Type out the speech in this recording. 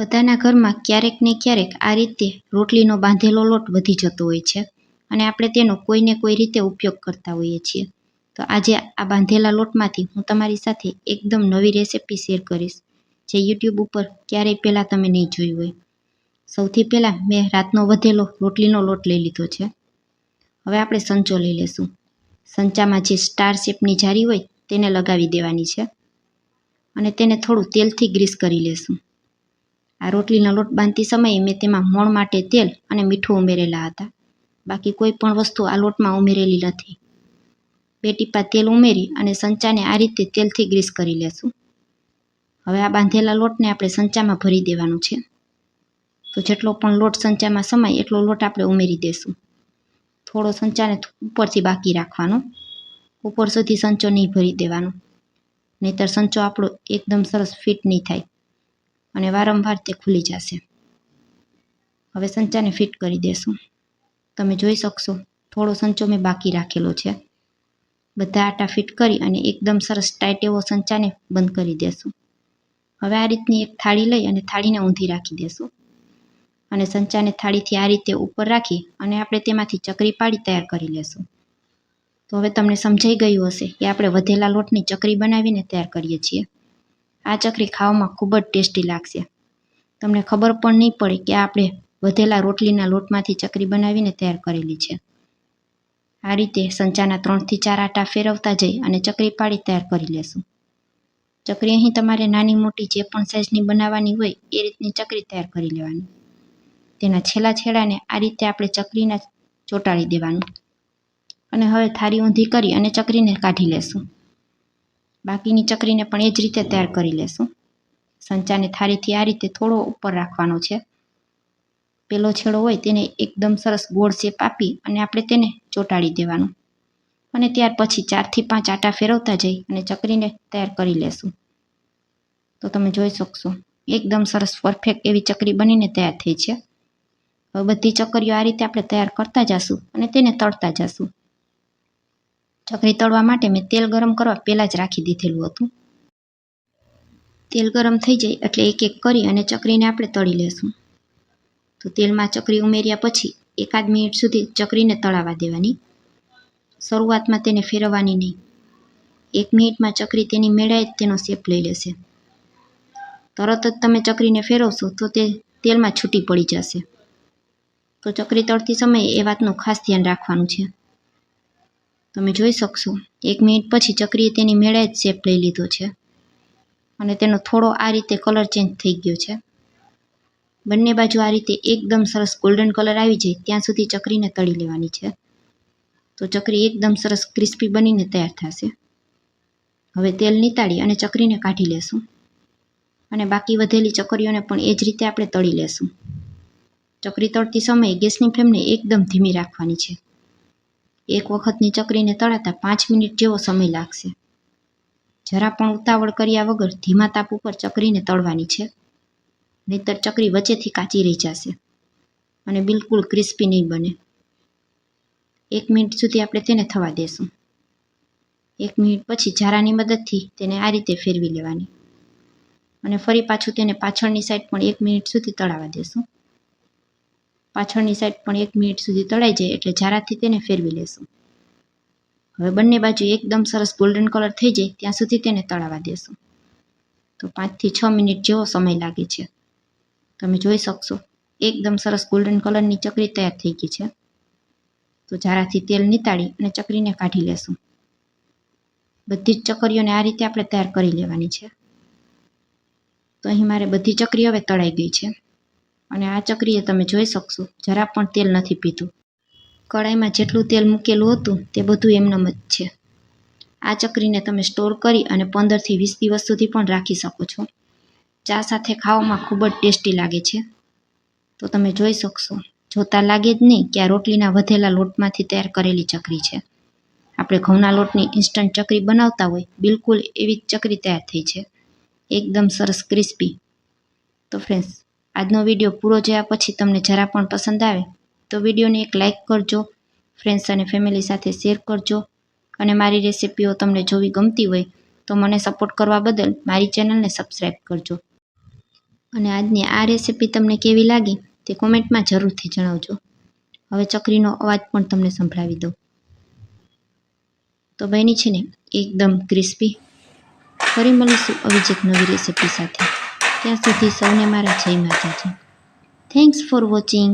બધાના ઘરમાં ક્યારેક ને ક્યારેક આ રીતે રોટલીનો બાંધેલો લોટ વધી જતો હોય છે અને આપણે તેનો કોઈને કોઈ રીતે ઉપયોગ કરતા હોઈએ છીએ. તો આજે આ બાંધેલા લોટમાંથી હું તમારી સાથે એકદમ નવી રેસિપી શેર કરીશ, જે યુટ્યુબ ઉપર ક્યારેય પહેલાં તમે નહીં જોઈ હોય. સૌથી પહેલાં મેં રાતનો વધેલો રોટલીનો લોટ લઈ લીધો છે. હવે આપણે સંચો લઈ લેશું. સંચામાં જે સ્ટાર શેપની જારી હોય તેને લગાવી દેવાની છે અને તેને થોડું તેલથી ગ્રીસ કરી લેશું. આ રોટલીના લોટ બાંધતી સમયે મેં તેમાં મોણ, માટે તેલ અને મીઠું ઉમેરેલા હતા. બાકી કોઈ પણ વસ્તુ આ લોટમાં ઉમેરેલી નથી. બે ટીપા તેલ ઉમેરી અને સંચાને આ રીતે તેલથી ગ્રીસ કરી લેશું. હવે આ બાંધેલા લોટને આપણે સંચામાં ભરી દેવાનું છે. તો જેટલો પણ લોટ સંચામાં સમાય એટલો લોટ આપણે ઉમેરી દેશું. થોડો સંચાને ઉપરથી બાકી રાખવાનો. ઉપર સુધી સંચો નહીં ભરી દેવાનો. નહીતર સંચો આપણો એકદમ સરસ ફિટ નહીં થાય. અને વારંવાર તે ખુલી જશે. હવે સંચાને ફિટ કરી દેશું. તમે જોઈ શકશો, થોડો સંચો મેં બાકી રાખેલો છે. બધા આટા ફિટ કરી અને એકદમ સરસ ટાઈટ એવો સંચાને બંધ કરી દેશું. હવે આ રીતની એક થાળી લઈ અને થાળીને ઊંધી રાખી દેશું. અને સંચાને થાળીથી આ રીતે ઉપર રાખી અને આપણે તેમાંથી ચકરી પાડી તૈયાર કરી લેશું. તો હવે તમને સમજાઈ ગયું હશે કે આપણે વધેલા લોટની ચકરી બનાવીને તૈયાર કરીએ છીએ. આ ચકરી ખાવામાં ખૂબ જ ટેસ્ટી લાગશે. તમને ખબર પણ નહીં પડે કે આપણે વધેલા રોટલીના લોટમાંથી ચકરી બનાવીને તૈયાર કરેલી છે. આ રીતે સંચાના ત્રણથી ચાર આટા ફેરવતા જઈ અને ચકરી પાડી તૈયાર કરી લેશું. ચકરી અહીં તમારે નાની મોટી જે પણ સાઇઝની બનાવવાની હોય એ રીતની ચકરી તૈયાર કરી લેવાની. તેના છેલ્લા છેડાને આ રીતે આપણે ચકરીના ચોંટાડી દેવાનું. અને હવે થાળી ઊંધી કરી અને ચકરીને કાઢી લેશું. બાકીની ચકરીને પણ એ જ રીતે તૈયાર કરી લેશું. સંચાને થાળીથી આ રીતે થોડો ઉપર રાખવાનો છે. પેલો છેડો હોય તેને એકદમ સરસ ગોળ શેપ આપી અને આપણે તેને ચોંટાડી દેવાનું. અને ત્યાર પછી ચારથી પાંચ આટા ફેરવતા જઈ અને ચકરીને તૈયાર કરી લેશું. તો તમે જોઈ શકશો, એકદમ સરસ પરફેક્ટ એવી ચકરી બનીને તૈયાર થઈ છે. હવે બધી ચકરીઓ આ રીતે આપણે તૈયાર કરતા જશું અને તેને તળતા જશું. ચકરી તળવા માટે મેં તેલ ગરમ કરવા પહેલાં જ રાખી દીધેલું હતું. તેલ ગરમ થઈ જાય એટલે એક એક કરી અને ચકરીને આપણે તળી લેશું. તો તેલમાં ચકરી ઉમેર્યા પછી એકાદ મિનિટ સુધી ચકરીને તળાવા દેવાની. શરૂઆતમાં તેને ફેરવવાની નહીં. એક મિનિટમાં ચકરી તેની મેળાએ તેનો શેપ લઈ લેશે. તરત જ તમે ચકરીને ફેરવશો તો તે તેલમાં છૂટી પડી જશે. તો ચકરી તળતી સમયે એ વાતનું ખાસ ધ્યાન રાખવાનું છે. તમે જોઈ શકશો. એક મિનિટ પછી ચકરીએ તેની મેળાએ જ શેપ લઈ લીધો છે. અને તેનો થોડો આ રીતે કલર ચેન્જ થઈ ગયો છે. બંને બાજુ આ રીતે એકદમ સરસ ગોલ્ડન કલર આવી જાય ત્યાં સુધી ચકરીને તળી લેવાની છે. તો ચકરી એકદમ સરસ ક્રિસ્પી બનીને તૈયાર થશે. હવે તેલ નીતાળી અને ચકરીને કાઢી લેશું. અને બાકી વધેલી ચકરીઓને પણ એ જ રીતે આપણે તળી લેશું. ચકરી તળતી સમયે ગેસની ફ્લેમને એકદમ ધીમી રાખવાની છે. એક વખતની ચકરીને તળાતા પાંચ મિનિટ જેવો સમય લાગશે. જરા પણ ઉતાવળ કર્યા વગર ધીમા તાપ ઉપર ચકરીને તળવાની છે. નહીતર ચકરી વચ્ચેથી કાચી રહી જશે અને બિલકુલ ક્રિસ્પી નહીં બને. એક મિનિટ સુધી આપણે તેને થવા દેશું. એક મિનિટ પછી ઝારાની મદદથી તેને આ રીતે ફેરવી લેવાની. અને ફરી પાછું તેને પાછળની સાઈડ પણ એક મિનિટ સુધી તળાવા દેશું. પાછળની સાઈડ પણ એક મિનિટ સુધી તળાઈ જાય એટલે જરાથી તેને ફેરવી લેશું. હવે બંને બાજુ એકદમ સરસ ગોલ્ડન કલર થઈ જાય, ત્યાં સુધી તેને તળાવવા દેશું. તો પાંચથી છ મિનિટ જેવો સમય લાગે છે. તમે જોઈ શકશો, એકદમ સરસ ગોલ્ડન કલરની ચકરી તૈયાર થઈ ગઈ છે. તો જારાથી તેલ નીતાળી અને ચકરીને કાઢી લેશું. બધી જ ચકરીઓને આ રીતે આપણે તૈયાર કરી લેવાની છે. તો અહીં મારે બધી ચકરી હવે તળાઈ ગઈ છે. અને આ ચકરીએ તમે જોઈ શકશો, જરા પણ તેલ નથી પીધું. કડાઈમાં જેટલું તેલ મૂકેલું હતું તે બધું એમનેમ જ છે. આ ચકરીને તમે સ્ટોર કરી અને પંદરથી વીસ દિવસ સુધી પણ રાખી શકો છો. ચા સાથે ખાવામાં ખૂબ જ ટેસ્ટી લાગે છે. તો તમે જોઈ શકશો, જોતા લાગે જ નહીં કે આ રોટલીના વધેલા લોટમાંથી તૈયાર કરેલી ચકરી છે. આપણે ઘઉંના લોટની ઇન્સ્ટન્ટ ચકરી બનાવતા હોય, બિલકુલ એવી જ ચકરી તૈયાર થઈ છે. એકદમ સરસ ક્રિસ્પી તો ફ્રેન્ડ્સ આજનો વીડિયો પૂરો જોયા પછી તમને જરા પણ પસંદ આવે, તો વિડીયોને એક લાઇક કરજો, ફ્રેન્ડ્સ અને ફેમિલી સાથે શેર કરજો અને મારી રેસિપીઓ તમને જોવી ગમતી હોય તો મને સપોર્ટ કરવા બદલ મારી ચેનલને સબસ્ક્રાઈબ કરજો. અને આજની આ રેસીપી તમને કેવી લાગી તે કોમેન્ટમાં જરૂરથી જણાવજો. હવે ચકરીનો અવાજ પણ તમને સંભળાવી દઉં. તો બની છે ને એકદમ ક્રિસ્પી. ફરી મળીશું આવી નવી રેસીપી સાથે. ત્યાં સુધી સૌને મારા જય માતાજી થેન્ક્સ ફોર વોચિંગ